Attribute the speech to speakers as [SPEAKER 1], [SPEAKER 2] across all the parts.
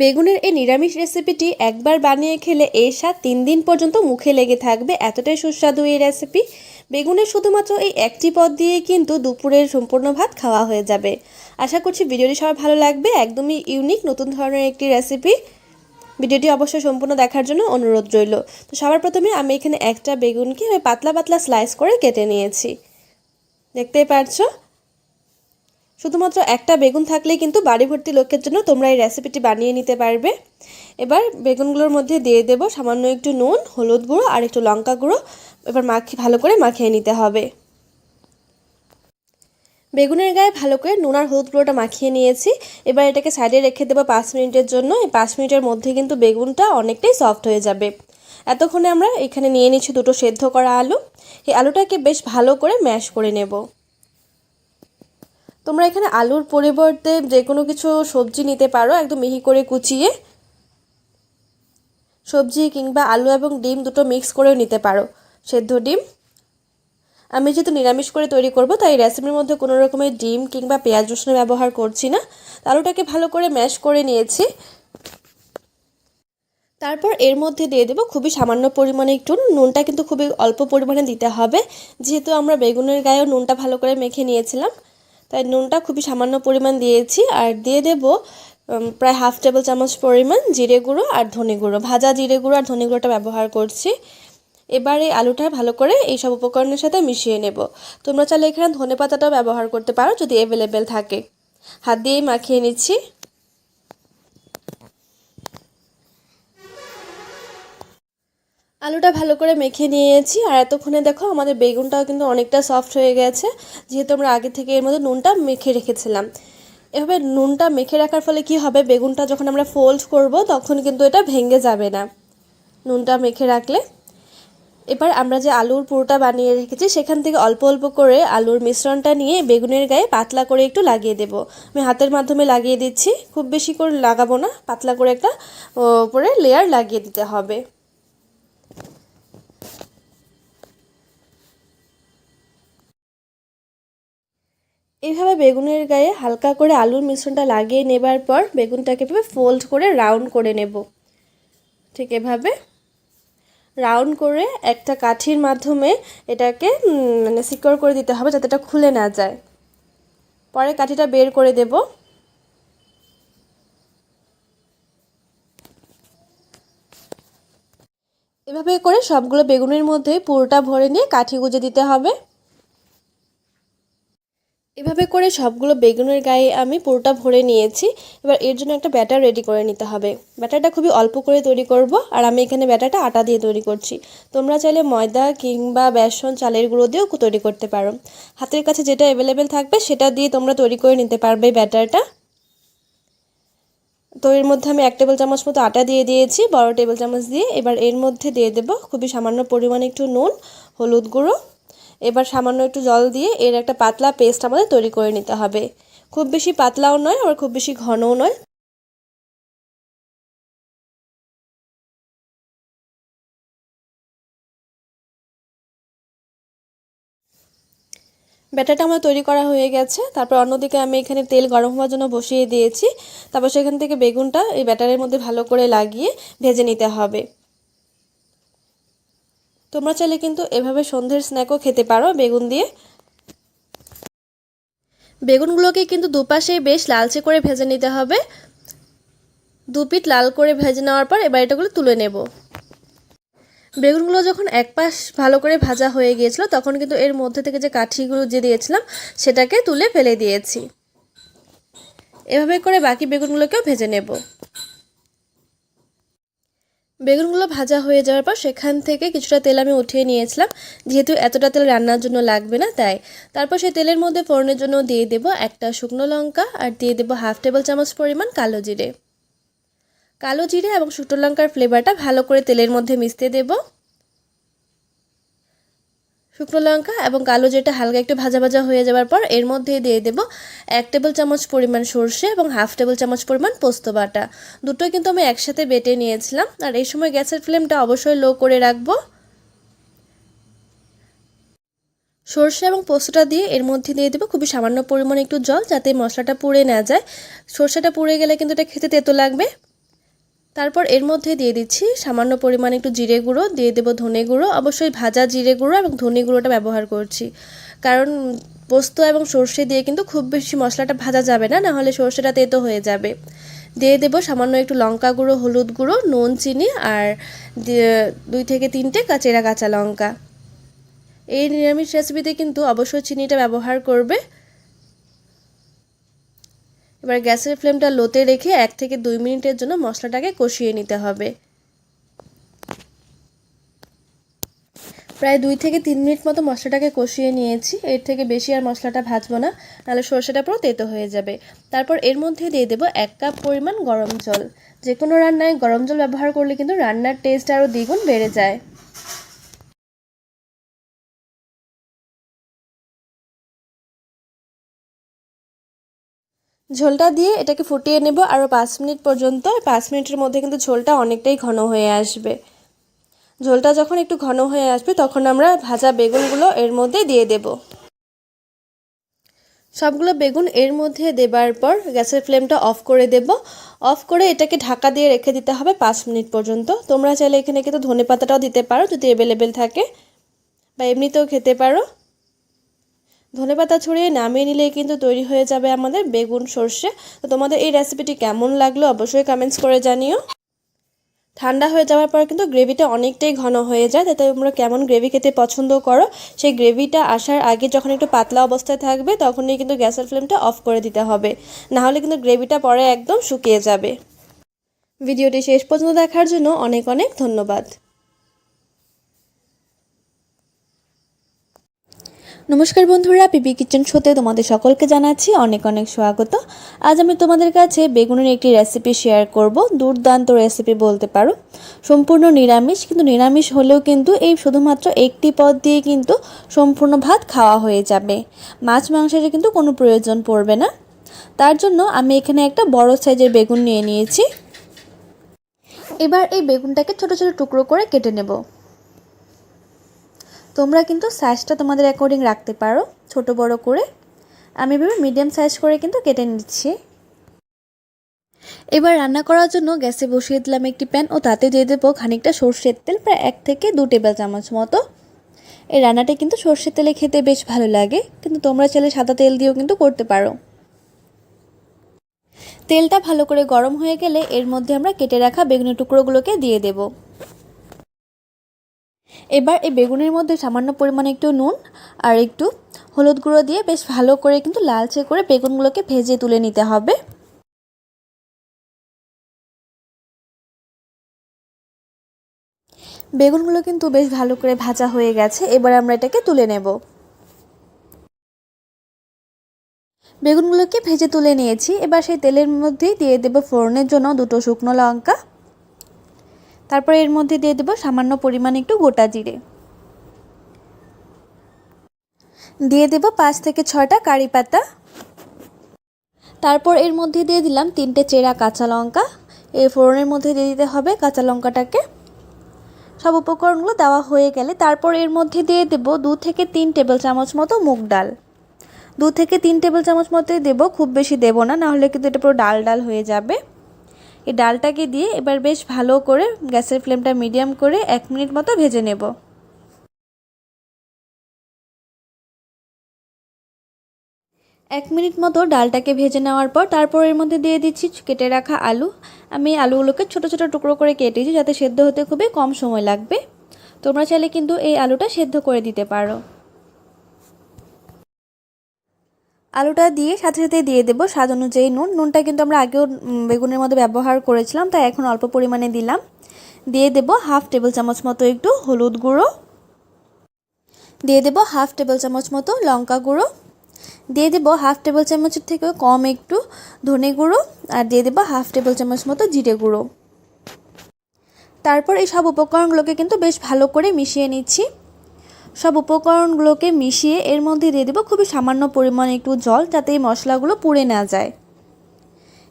[SPEAKER 1] বেগুনের এই নিরামিষ রেসিপিটি একবার বানিয়ে খেলে এর স্বাদ তিন দিন পর্যন্ত মুখে লেগে থাকবে। এতটাই সুস্বাদু এই রেসিপি বেগুনের শুধুমাত্র এই একটি পদ দিয়েই কিন্তু দুপুরের সম্পূর্ণ ভাত খাওয়া হয়ে যাবে। আশা করছি ভিডিওটি সবার ভালো লাগবে। একদমই ইউনিক নতুন ধরনের একটি রেসিপি ভিডিওটি অবশ্যই সম্পূর্ণ দেখার জন্য অনুরোধ রইল। তো সবার প্রথমে আমি এখানে একটা বেগুনকে পাতলা পাতলা স্লাইস করে কেটে নিয়েছি। দেখতেই পারছ? শুধুমাত্র একটা বেগুন থাকলেই কিন্তু বাড়ি ভর্তি লোকের জন্য তোমরা এই রেসিপিটি বানিয়ে নিতে পারবে। এবার বেগুনগুলোর মধ্যে দিয়ে দেব সামান্য একটু নুন, হলুদ গুঁড়ো আর একটু লঙ্কা গুঁড়ো। এবার মাখি, ভালো করে মাখিয়ে নিতে হবে। বেগুনের গায়ে ভালো করে নুন আর হলুদ গুঁড়োটা মাখিয়ে নিয়েছি। এবার এটাকে সাইডে রেখে দেবো পাঁচ মিনিটের জন্য। এই পাঁচ মিনিটের মধ্যে কিন্তু বেগুনটা অনেকটাই সফট হয়ে যাবে। এতক্ষণে আমরা এখানে নিয়ে নিচ্ছি দুটো সেদ্ধ করা আলু। এই আলুটাকে বেশ ভালো করে ম্যাশ করে নেব। তোমরা এখানে আলুর পরিবর্তে যে কোনো কিছু সবজি নিতে পারো, একদম মিহি করে কুচিয়ে। সবজি কিংবা আলু এবং ডিম দুটো মিক্স করেও নিতে পারো, সেদ্ধ ডিম। আমি যেহেতু নিরামিষ করে তৈরি করব, তাই রেসিপির মধ্যে কোনো রকমের ডিম কিংবা পেঁয়াজ রসুন ব্যবহার করছি না। আলুটাকে ভালো করে ম্যাশ করে নিয়েছি। তারপর এর মধ্যে দিয়ে দেবো খুবই সামান্য পরিমাণে একটু নুনটা কিন্তু খুবই অল্প পরিমাণে দিতে হবে। যেহেতু আমরা বেগুনের গায়েও নুনটা ভালো করে মেখে নিয়েছিলাম তাই নুনটা খুবই সামান্য পরিমাণ দিয়েছি আর দিয়ে দেব প্রায় হাফ টেবিল চামচ পরিমাণ জিরে গুঁড়ো আর ধনে গুঁড়ো। ভাজা জিরে গুঁড়ো আর ধনে গুঁড়োটা ব্যবহার করছি। এবার এই আলুটা ভালো করে এই সব উপকরণের সাথে মিশিয়ে নেব। তোমরা চাইলে এখানে ধনে পাতাটাও ব্যবহার করতে পারো যদি অ্যাভেলেবেল থাকে। হাত দিয়েই মাখিয়ে নিচ্ছি। আলুটা ভালো করে মেখে নিয়েছি। আর এতক্ষণে দেখো আমাদের বেগুনটাও কিন্তু অনেকটা সফট হয়ে গেছে। যেহেতু আমরা আগে থেকে এর মধ্যে নুনটা মেখে রেখেছিলাম। এভাবে নুনটা মেখে রাখার ফলে কি হবে? বেগুনটা যখন আমরা ফোল্ড করব, তখন কিন্তু এটা ভেঙে যাবে না। নুনটা মেখে রাখলে। এবার আমরা যে আলুর পুরোটা বানিয়ে রেখেছি, সেখান থেকে অল্প অল্প করে আলুর মিশ্রণটা নিয়ে বেগুনের গায়ে পাতলা করে একটু লাগিয়ে দেব। আমি হাতের মাধ্যমে লাগিয়ে দিচ্ছি। খুব বেশি করে লাগাবো না। পাতলা করে একটা উপরে লেয়ার লাগিয়ে দিতে হবে। এইভাবে বেগুনের গায়ে হালকা করে আলুর মিশ্রণটা লাগিয়ে নেবার পর বেগুনটাকে এভাবে ফোল্ড করে রাউন্ড করে নেব। ঠিক এভাবে রাউন্ড করে একটা কাঠির মাধ্যমে এটাকে মানে সিকিওর করে দিতে হবে যাতে এটা খুলে না যায়। পরে কাঠিটা বের করে দেব। এভাবে করে সবগুলো বেগুনের মধ্যে পুরোটা ভরে নিয়ে কাঠি গুঁজে দিতে হবে। এভাবে করে সবগুলো বেগুনের গায়ে আমি পুরোটা ভরে নিয়েছি। এবার এর জন্য একটা ব্যাটার রেডি করে নিতে হবে। ব্যাটারটা খুবই অল্প করে তৈরি করব আর আমি এখানে ব্যাটারটা আটা দিয়ে তৈরি করছি। তোমরা চাইলে ময়দা কিংবা বেসন, চালের গুঁড়ো দিয়েও তৈরি করতে পারো। হাতের কাছে যেটা অ্যাভেলেবেল থাকবে সেটা দিয়ে তোমরা তৈরি করে নিতে পারবে ব্যাটারটা। তো এর মধ্যে আমি এক টেবিল চামচ মতো আটা দিয়ে দিয়েছি, বড় টেবিল চামচ দিয়ে। এবার এর মধ্যে দিয়ে দেব খুবই সামান্য পরিমাণে একটু নুন, হলুদ গুঁড়ো এবার সামান্য একটু জল দিয়ে এর একটা পাতলা পেস্ট আমাদের তৈরি করে নিতে হবে। খুব বেশি পাতলাও নয়, আবার খুব বেশি ঘনও নয়। ব্যাটারটা আমার তৈরি করা হয়ে গেছে। তারপর অন্যদিকে আমি এখানে তেল গরম হওয়ার জন্য বসিয়ে দিয়েছি। তারপর সেখান থেকে বেগুনটা এই ব্যাটারের মধ্যে ভালো করে লাগিয়ে ভেজে নিতে হবে। তোমরা চাইলে কিন্তু এভাবে সন্ধ্যের স্ন্যাকও খেতে পারো বেগুন দিয়ে। বেগুনগুলোকে কিন্তু দুপাশেই বেশ লালচে করে ভেজে নিতে হবে। দু পিঠ লাল করে ভেজে নেওয়ার পর এবার এটাগুলো তুলে নেব। বেগুনগুলো যখন এক পাশ ভালো করে ভাজা হয়ে গিয়েছিল, তখন কিন্তু এর মধ্যে থেকে যে কাঠিগুলো যে দিয়েছিলাম, সেটাকে তুলে ফেলে দিয়েছি। এভাবে করে বাকি বেগুনগুলোকেও ভেজে নেব। বেগুনগুলো ভাজা হয়ে যাওয়ার পর সেখান থেকে কিছুটা তেল আমি উঠিয়ে নিয়েছিলাম। যেহেতু এতটা তেল রান্নার জন্য লাগবে না, তাই। তারপর সেই তেলের মধ্যে ফোড়নের জন্য দিয়ে দেব একটা শুকনো লঙ্কা আর দিয়ে দেব হাফ টেবিল চামচ পরিমাণ কালো জিরে। কালো জিরে এবং শুকনো লঙ্কার ফ্লেভারটা ভালো করে তেলের মধ্যে মিশতে দেব। শুকনো লঙ্কা এবং কালো যেটা হালকা একটু ভাজা ভাজা হয়ে যাওয়ার পর এর মধ্যে দিয়ে দেব এক টেবিল চামচ পরিমাণ সর্ষে এবং হাফ টেবিল চামচ পরিমাণ পোস্ত বাটা। দুটোই কিন্তু আমি একসাথে বেটে নিয়েছিলাম। আর এই সময় গ্যাসের ফ্লেমটা অবশ্যই লো করে রাখব। সর্ষে এবং পোস্তটা দিয়ে এর মধ্যে দিয়ে দেবো খুবই সামান্য পরিমাণে একটু জল যাতে মশলাটা পুড়ে না যায়। সর্ষেটা পুড়ে গেলে কিন্তু এটা খেতে তেতো লাগবে। তারপর এর মধ্যে দিয়ে দিচ্ছি সামান্য পরিমাণে একটু জিরে গুঁড়ো, দিয়ে দেবো ধনে গুঁড়ো। অবশ্যই ভাজা জিরে গুঁড়ো এবং ধনে গুঁড়োটা ব্যবহার করছি। কারণ পোস্ত এবং সর্ষে দিয়ে কিন্তু খুব বেশি মশলাটা ভাজা যাবে না, নাহলে সর্ষেটা তেতো হয়ে যাবে। দিয়ে দেবো সামান্য একটু লঙ্কা গুঁড়ো, হলুদ গুঁড়ো, নুন, চিনি আর দুই থেকে তিনটে কাচেরা কাঁচা লঙ্কা। এই নিরামিষ রেসিপিতে কিন্তু অবশ্যই চিনিটা ব্যবহার করবে। এবার গ্যাসের ফ্লেমটা লোতে রেখে এক থেকে দুই মিনিটের জন্য মশলাটাকে কষিয়ে নিতে হবে। প্রায় দুই থেকে তিন মিনিট মতো মশলাটাকে কষিয়ে নিয়েছি। এর থেকে বেশি আর মশলাটা ভাজবো না, নাহলে সর্ষেটা পুরো তেতো হয়ে যাবে। তারপর এর মধ্যে দিয়ে দেবো এক কাপ পরিমাণ গরম জল। যে কোনো রান্নায় গরম জল ব্যবহার করলে কিন্তু রান্নার টেস্ট আরও দ্বিগুণ বেড়ে যায়। ঝোলটা দিয়ে এটাকে ফুটিয়ে নেব আরও পাঁচ মিনিট পর্যন্ত পাঁচ মিনিটের মধ্যে কিন্তু ঝোলটা অনেকটাই ঘন হয়ে আসবে। ঝোলটা যখন একটু ঘন হয়ে আসবে, তখন আমরা ভাজা বেগুনগুলো এর মধ্যে দিয়ে দেব। সবগুলো বেগুন এর মধ্যে দেবার পর গ্যাসের ফ্লেমটা অফ করে দেব। অফ করে এটাকে ঢাকা দিয়ে রেখে দিতে হবে পাঁচ মিনিট পর্যন্ত। তোমরা চাইলে এখানে কিন্তু ধনে পাতাটাও দিতে পারো যদি অ্যাভেলেবেল থাকে বা এমনিতেও খেতে পারো। ধনেপাতা ছড়িয়ে নামিয়ে নিলেই কিন্তু তৈরি হয়ে যাবে আমাদের বেগুন সর্ষে। তো তোমাদের এই রেসিপিটি কেমন লাগল অবশ্যই কমেন্টস করে জানিও। ঠান্ডা হয়ে যাওয়ার পর কিন্তু গ্রেভিটা অনেকটাই ঘন হয়ে যায় তাতে তোমরা কেমন গ্রেভি খেতে পছন্দ করো, সেই গ্রেভিটা আসার আগে যখন একটু পাতলা অবস্থায় থাকবে তখনই কিন্তু গ্যাসের ফ্লেমটা অফ করে দিতে হবে, নাহলে কিন্তু গ্রেভিটা পরে একদম শুকিয়ে যাবে। ভিডিওটি শেষ পর্যন্ত দেখার জন্য অনেক অনেক ধন্যবাদ।
[SPEAKER 2] নমস্কার বন্ধুরা, পিপি কিচেন শোতে তোমাদের সকলকে জানাচ্ছি অনেক অনেক স্বাগত। আজ আমি তোমাদের কাছে বেগুনের একটি রেসিপি শেয়ার করব। দুর্দান্ত রেসিপি বলতে পারো। সম্পূর্ণ নিরামিষ, কিন্তু নিরামিষ হলেও কিন্তু এই শুধুমাত্র একটি পদ দিয়ে কিন্তু সম্পূর্ণ ভাত খাওয়া হয়ে যাবে। মাছ মাংসের কিন্তু কোনো প্রয়োজন পড়বে না। তার জন্য আমি এখানে একটা বড় সাইজের বেগুন নিয়ে নিয়েছি। এবার এই বেগুনটাকে ছোট ছোট টুকরো করে কেটে নেব। তোমরা কিন্তু সাইজটা তোমাদের অ্যাকর্ডিং রাখতে পারো, ছোট বড় করে। আমি ভেবে মিডিয়াম সাইজ করে কিন্তু কেটে নিচ্ছি। এবার রান্না করার জন্য গ্যাসে বসিয়ে দিলাম একটি প্যান ও তাতে দিয়ে দেবো খানিকটা সর্ষের তেল, প্রায় এক থেকে দু টেবিল চামচ মতো। এই রান্নাটা কিন্তু সর্ষের তেলে খেতে বেশ ভালো লাগে, কিন্তু তোমরা চাইলে সাদা তেল দিয়েও কিন্তু করতে পারো। তেলটা ভালো করে গরম হয়ে গেলে এর মধ্যে আমরা কেটে রাখা বেগুনের টুকরোগুলোকে দিয়ে দেবো। এবার এই বেগুনের মধ্যে সামান্য পরিমাণে একটু নুন আর একটু হলুদ গুঁড়ো দিয়ে বেশ ভালো করে কিন্তু লালচে করে বেগুনগুলোকে ভেজে তুলে নিতে হবে। বেগুনগুলো কিন্তু বেশ ভালো করে ভাজা হয়ে গেছে, এবার আমরা এটাকে তুলে নেব। বেগুনগুলোকে ভেজে তুলে নিয়েছি, এবার সেই তেলের মধ্যেই দিয়ে দেবো ফোড়নের জন্য দুটো শুকনো লঙ্কা। তারপর এর মধ্যে দিয়ে দেবো সামান্য পরিমাণ একটু গোটা জিরে। দিয়ে দেবো পাঁচ থেকে ছয়টা কারি পাতা। তারপর এর মধ্যে দিয়ে দিলাম তিনটে চেরা কাঁচা লঙ্কা। এই ফোড়নের মধ্যে দিয়ে দিতে হবে কাঁচা লঙ্কাটাকে। সব উপকরণগুলো দেওয়া হয়ে গেলে তারপর এর মধ্যে দিয়ে দেবো দু থেকে তিন টেবিল চামচ মতো মুগ ডাল। দু থেকে তিন টেবিল চামচ মতোই দেবো, খুব বেশি দেবো না, নাহলে কিন্তু এটা পুরো ডাল ডাল হয়ে যাবে। এই ডালটাকে দিয়ে এবার বেশ ভালো করে গ্যাসের ফ্লেমটা মিডিয়াম করে এক মিনিট মতো ভেজে নেব। এক মিনিট মতো ডালটাকে ভেজে নেওয়ার পর তারপর এর মধ্যে দিয়ে দিচ্ছি কেটে রাখা আলু। আমি আলুগুলোকে ছোট ছোট টুকরো করে কেটেছি যাতে সেদ্ধ হতে খুবই কম সময় লাগবে। তোমরা চাইলে কিন্তু এই আলুটা সেদ্ধ করে দিতে পারো। আলুটা দিয়ে সাথে সাথে দিয়ে দেবো স্বাদ অনুযায়ী নুন। নুনটা কিন্তু আমরা আগেও বেগুনের মধ্যে ব্যবহার করেছিলাম, তাই এখন অল্প পরিমাণে দিলাম। দিয়ে দেব হাফ টেবিল চামচ মতো একটু হলুদ গুঁড়ো। দিয়ে দেব হাফ টেবিল চামচ মতো লঙ্কা গুঁড়ো। দিয়ে দেবো হাফ টেবিল চামচের থেকেও কম একটু ধনে গুঁড়ো আর দিয়ে দেবো হাফ টেবিল চামচ মতো জিরে গুঁড়ো। তারপর এই সব উপকরণগুলোকে কিন্তু বেশ ভালো করে মিশিয়ে নিচ্ছি। সব উপকরণগুলোকে মিশিয়ে এর মধ্যে দিয়ে দেবো খুবই সামান্য পরিমাণে একটু জল যাতে এই মশলাগুলো পুড়ে না যায়।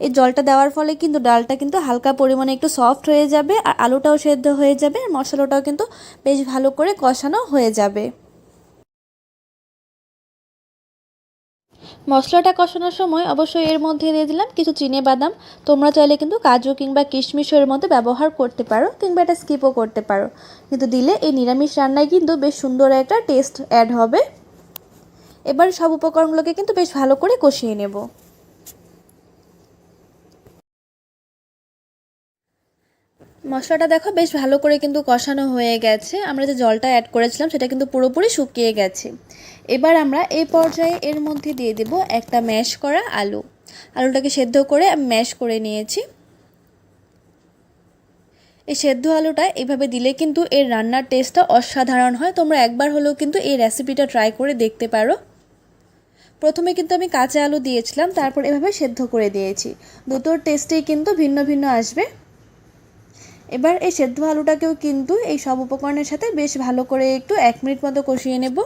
[SPEAKER 2] এই জলটা দেওয়ার ফলে কিন্তু ডালটা কিন্তু হালকা পরিমাণে একটু সফট হয়ে যাবে আর আলুটাও সেদ্ধ হয়ে যাবে আর মশলাটাও কিন্তু বেশ ভালো করে কষানো হয়ে যাবে। মশলাটা কষানোর সময় অবশ্যই এর মধ্যে দিয়ে দিলাম কিছু চিনে বাদাম। তোমরা চাইলে কিন্তু কাজু কিংবা কিশমিশের মধ্যে ব্যবহার করতে পারো কিংবা এটা স্কিপও করতে পারো। কিন্তু দিলে এই নিরামিষ রান্নায় কিন্তু বেশ সুন্দর একটা টেস্ট অ্যাড হবে। এবার সব উপকরণগুলোকে কিন্তু বেশ ভালো করে কষিয়ে নেব। মশলাটা দেখো, বেশ ভালো করে কিন্তু কষানো হয়ে গেছে। আমরা যে জলটা অ্যাড করেছিলাম, সেটা কিন্তু পুরোপুরি শুকিয়ে গেছে। এবার আমরা এই পর্যায়ে এর মধ্যে দিয়ে দেব একটা ম্যাশ করা আলু। আলুটাকে সেদ্ধ করে আমি ম্যাশ করে নিয়েছি। এই সেদ্ধ আলুটা এভাবে দিলে কিন্তু এর রান্নার টেস্টটা অসাধারণ হয়। তোমরা একবার হলেও কিন্তু এই রেসিপিটা ট্রাই করে দেখতে পারো। প্রথমে কিন্তু আমি কাঁচা আলু দিয়েছিলাম, তারপর এভাবে সেদ্ধ করে দিয়েছি। দুটোর টেস্টেই কিন্তু ভিন্ন ভিন্ন আসবে। এবার এই সেদ্ধ আলুটাকেও কিন্তু এই সব উপকরণের সাথে বেশ ভালো করে একটু এক মিনিট মতো কষিয়ে নেব।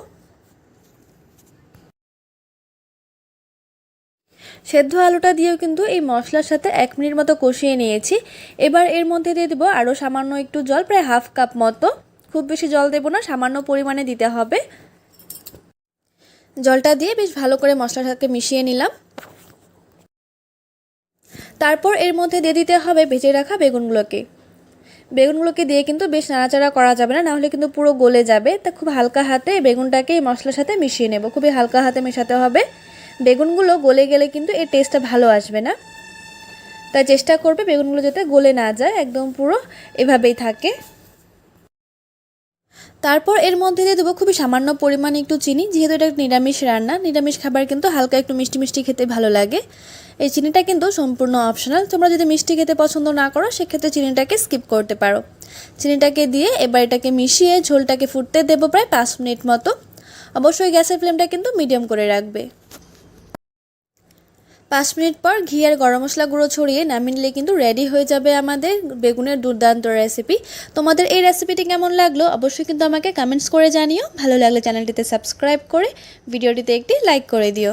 [SPEAKER 2] সেদ্ধ আলুটা দিয়েও কিন্তু এই মশলার সাথে এক মিনিট মতো কষিয়ে নিয়েছি। এবার এর মধ্যে দিয়ে দেবো আরও সামান্য একটু জল, প্রায় হাফ কাপ মতো। খুব বেশি জল দেবো না, সামান্য পরিমাণে দিতে হবে। জলটা দিয়ে বেশ ভালো করে মশলার সাথে মিশিয়ে নিলাম। তারপর এর মধ্যে দিয়ে দিতে হবে, ভেজে রাখা বেগুনগুলোকে। বেগুনগুলোকে দিয়ে কিন্তু বেশ নাড়াচাড়া করা যাবে না, নাহলে কিন্তু পুরো গলে যাবে। তা খুব হালকা হাতে বেগুনটাকে এই মশলার সাথে মিশিয়ে নেব। খুবই হালকা হাতে মেশাতে হবে। বেগুনগুলো গলে গেলে কিন্তু এর টেস্টটা ভালো আসবে না। তাই চেষ্টা করবে বেগুনগুলো যাতে গলে না যায়, একদম পুরো এভাবেই থাকে। তারপর এর মধ্যে দিয়ে দেবো খুবই সামান্য পরিমাণে একটু চিনি, যেহেতু এটা নিরামিষ রান্না। নিরামিষ খাবার কিন্তু হালকা একটু মিষ্টি মিষ্টি খেতে ভালো লাগে। এই চিনিটা কিন্তু সম্পূর্ণ অপশনাল তোমরা যদি মিষ্টি খেতে পছন্দ না করো, সেক্ষেত্রে চিনিটাকে স্কিপ করতে পারো। চিনিটাকে দিয়ে এবার এটাকে মিশিয়ে ঝোলটাকে ফুটতে দেবো প্রায় পাঁচ মিনিট মতো। অবশ্যই গ্যাসের ফ্লেমটা কিন্তু মিডিয়াম করে রাখবে। পাঁচ মিনিট পর ঘি আর গরম মশলা গুঁড়ো ছড়িয়ে নামিয়ে নিলে কিন্তু রেডি হয়ে যাবে আমাদের বেগুনের দুর্দান্ত রেসিপি তোমাদের এই রেসিপিটি কেমন লাগল অবশ্যই কিন্তু আমাকে কমেন্টস করে জানিও। ভালো লাগলে চ্যানেলটিতে সাবস্ক্রাইব করে ভিডিওটিতে একটি লাইক করে দিও।